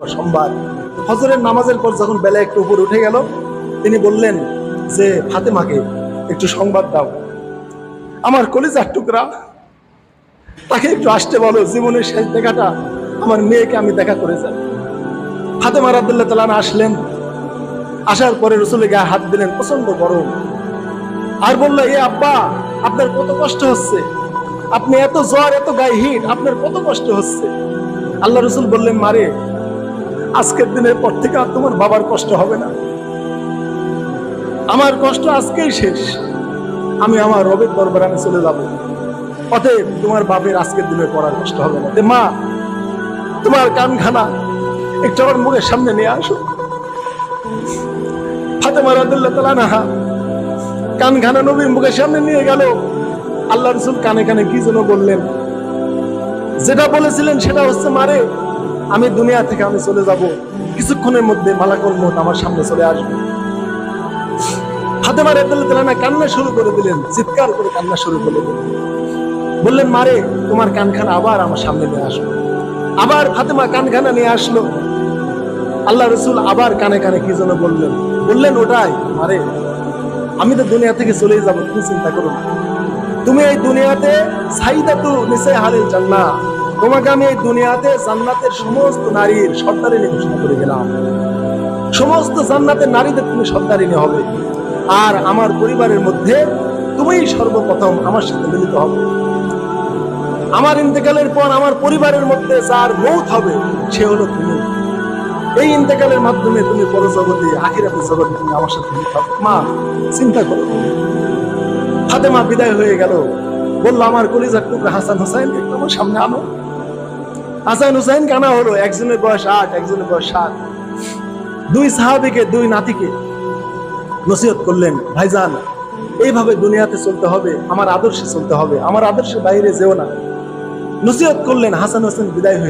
সোমবার ফজরের নামাজের পর যখন বেলা একটু উপর উঠে গেল, তিনি বললেন যে, ফাতেমাকে একটু সংবাদ দাও। আমার কলিজার টুকরা, তাকে একটু আসতে বলো, জীবনের শেষ দেখাটা আমার মেয়েকে আমি দেখা করে যাই ফাতেমা রাবদুল্লাহ তালানা আসলেন। আসার পরে রসুলের গায়ে হাত দিলেন প্রচণ্ড গরম। আর বলল, এ আব্বা, আপনার কত কষ্ট হচ্ছে। আপনি এত জ্বর, এত গায়ে হিট, আপনার কত কষ্ট হচ্ছে। আল্লাহ রসুল বললেন, মারে আজকের দিনের পর থেকে আর তোমার বাবার কষ্ট হবে না। আমার কষ্ট আজকেই শেষ। আমি আমার রবের দরবারে আমি চলে যাব। অতএব তোমার বাপের আজকের দিনের পড়ার কষ্ট হবে না। মা, তোমার কানখানা একটু আমার মুখের সামনে নিয়ে আসো। ফাতেমা রাদিল্লাহ তালা নাহা কানখানা নবীর মুখের সামনে নিয়ে গেল। আল্লাহ রসুল কানে কানে কি যেন বললেন। যেটা বলেছিলেন সেটা হচ্ছে মারে। আমি দুনিয়া থেকে আমি চলে যাব। কিছুক্ষণের মধ্যে মালাকুল মত আমার সামনে চলে আসবে। ফাতেমা রাদিয়াল্লাহু তাআলা কান্না শুরু করে দিলেন, চিৎকার করে কান্না শুরু করে দিলেন। বললেন, মারে, তোমার কানখানা আবার আমার সামনে নিয়ে আসো আবার ফাতেমা কানখানা নিয়ে আসলো। আল্লাহ রসুল আবার কানে কানে কি যেন বললেন। বললেন, ওটাই, মারে, আমি তো দুনিয়া থেকে চলেই যাব, তুমি চিন্তা করো না। তুমি এই দুনিয়াতে সাইদা তু নিচে হারিল জান্না তোমাকে আমি এই দুনিয়াতে, জান্নাতের সমস্ত নারীর সর্দারিনী ঘোষণা করে গেলাম সমস্ত জান্নাতের নারীদের তুমি সর্দারিনী হবে। আর আমার পরিবারের মধ্যে তুমিই সর্বপ্রথম আমার সাথে মিলিত হবে। আমার ইন্তেকালের পর আমার পরিবারের মধ্যে যার মৌত হবে, সে হলো তুমি। এই ইন্তেকালের মাধ্যমে তুমি পরজগতে, আখিরাতের জগতে তুমি আমার সাথে মিলিত হবে। মা, চিন্তা করো। ফাতেমা বিদায় হয়ে গেল। বলল, আমার কলিজার টুকরা হাসান হোসেন একটু আমার সামনে আনো। হাসান হুসাইন কানা হলো, একজনের বয়স আট, একজনের বয়স সাত। দুই সাহাবিকে, দুই নাতিকে নসিহত করলেন, ভাইজান, এইভাবে দুনিয়াতে চলতে হবে, আমার আদর্শে চলতে হবে, আমার আদর্শের বাইরে যেও না। নসিহত করলেন, হাসান হোসেন বিদায় হয়ে